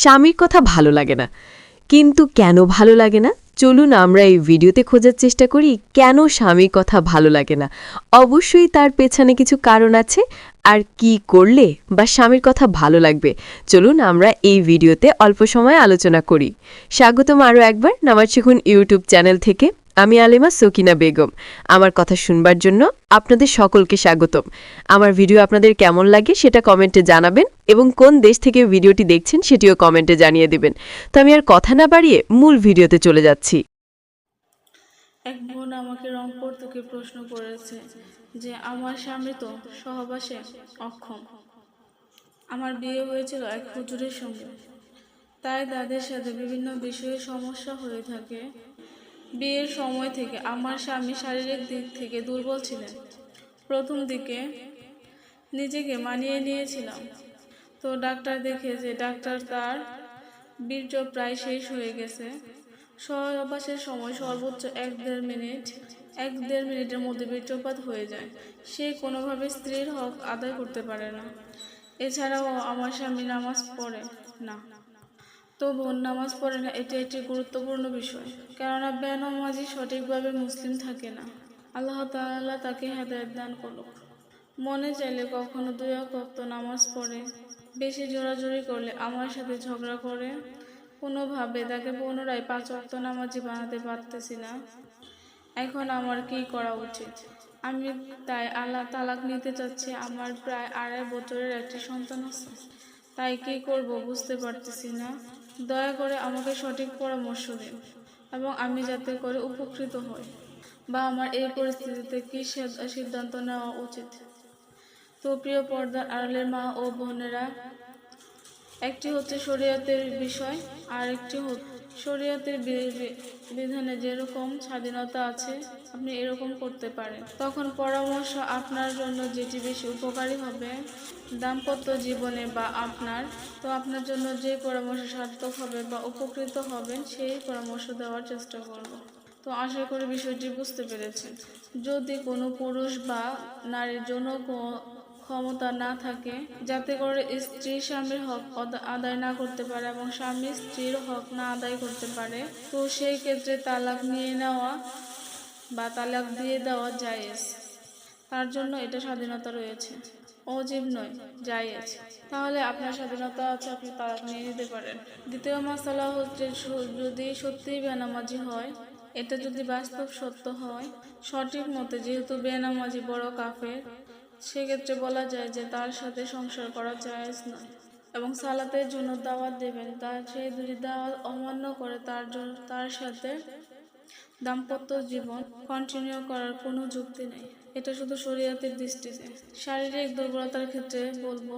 স্বামীর কথা ভালো লাগে না। কিন্তু কেন ভালো লাগে না? চলুন আমরা এই ভিডিওতে খোঁজার চেষ্টা করি, কেন স্বামীর কথা ভালো লাগে না? অবশ্যই তার পেছনে কিছু কারণ আছে, আর কি করলে বা স্বামীর কথা ভালো লাগবে। চলুন আমরা এই ভিডিওতে অল্প সময় আলোচনা করি। স্বাগতম আরও একবার, নামাজ শিখুন ইউটিউব চ্যানেল থেকে। আমি আলেমা সকিনা বেগম। আমার কথা শুনবার জন্য আপনাদের সকলকে স্বাগতম। আমার ভিডিও আপনাদের কেমন লাগে সেটা কমেন্টে জানাবেন এবং কোন দেশ থেকে ভিডিওটি দেখছেন সেটিও কমেন্টে জানিয়ে দেবেন। তো আমি আর কথা না বাড়িয়ে মূল ভিডিওতে চলে যাচ্ছি। এক বোন আমাকে রংপুর থেকে প্রশ্ন করেছে যে, আমার স্বামী তো সহবাসে অক্ষম। আমার বিয়ে হয়েছিল এক হুজুরের সঙ্গে। তাই তাদের সাথে বিভিন্ন বিষয়ে সমস্যা হয়ে থাকে। বিয়ের সময় থেকে আমার স্বামী শারীরিক দিক থেকে দুর্বল ছিলেন। প্রথম দিকে নিজেকে মানিয়ে নিয়েছিলাম। তো ডাক্তার দেখে যে ডাক্তার তার বীর্য প্রায় শেষ হয়ে গেছে। সহবাসের সময় সর্বোচ্চ এক দেড় মিনিট, এক দেড় মিনিটের মধ্যে বীর্যপাত হয়ে যায়। সে কোনোভাবে স্ত্রীর হক আদায় করতে পারে না। এছাড়াও আমার স্বামী নামাজ পড়ে না। তো বোন নামাজ পড়ে না, এটি একটি গুরুত্বপূর্ণ বিষয়। কেননা বেনামাজি সঠিকভাবে মুসলিম থাকে না। আল্লাহ তাআলা তাকে হেদায়ত দান করুক। মনে চাইলে কখনো দুই অক্ত নামাজ পড়ে, বেশি জোরাজুরি করলে আমার সাথে ঝগড়া করে, কোনোভাবে তাকে পুনরায় পাঁচ অক্ত নামাজি বানাতে পারতেছি না। এখন আমার কি করা উচিত? আমি তাই আল্লাহ তালাক নিতে চাচ্ছি, আমার প্রায় আড়াই বছরের একটি সন্তান আছে। তাই কি করব বুঝতে পারতেছি না। দয়া করে আমাকে সঠিক পরামর্শ দিন এবং আমি যাতে করে উপকৃত হই বা আমার এই পরিস্থিতিতে কি সিদ্ধান্ত নেওয়া উচিত। তো প্রিয় পর্দার আড়ালের মা ও বোনেরা, একটি হচ্ছে শরীয়তের বিষয় আর একটি হচ্ছে শরীয়তের বিধানে যেরকম স্বাধীনতা আছে, আপনি এরকম করতে পারেন। তখন পরামর্শ আপনার জন্য যেটি বেশি উপকারী হবে, দাম্পত্য জীবনে বা আপনার, তো আপনার জন্য যে পরামর্শ সার্থক হবে বা উপকৃত হবেন, সেই পরামর্শ দেওয়ার চেষ্টা করব। তো আশা করি বিষয়টি বুঝতে পেরেছেন। যদি কোনো পুরুষ বা নারীর জন্য ক্ষমতা না থাকে, যাতে করে স্ত্রী স্বামীর হক আদায় না করতে পারে এবং স্বামী স্ত্রীর হক না আদায় করতে পারে। তো সেই ক্ষেত্রে তালাক নিয়ে নেওয়া বা তালাক দিয়ে দেওয়া জায়েজ। তার জন্য এটা স্বাধীনতা রয়েছে। অজীব নয়, জায়েজ। তাহলে আপনার স্বাধীনতা আছে, আপনি তালাক নিয়ে নিতে পারেন। দ্বিতীয় মশালা হচ্ছে যদি সত্যিই বেনামাজি হয়, এটা যদি বাস্তব সত্য হয়, সঠিক মতে যেহেতু বেনামাজি বড় কাফের সেক্ষেত্রে বলা যায় যে তার সাথে সংসার করা জায়েজ নয় এবং সালাতের জন্য দাওয়াত দেবেন। তার সেই দুটি দাওয়াত অমান্য করে, তার জন্য তার সাথে দাম্পত্য জীবন কন্টিনিউ করার কোনো যুক্তি নেই। এটা শুধু শরীয়তের দৃষ্টিতে। শারীরিক দুর্বলতার ক্ষেত্রে বলব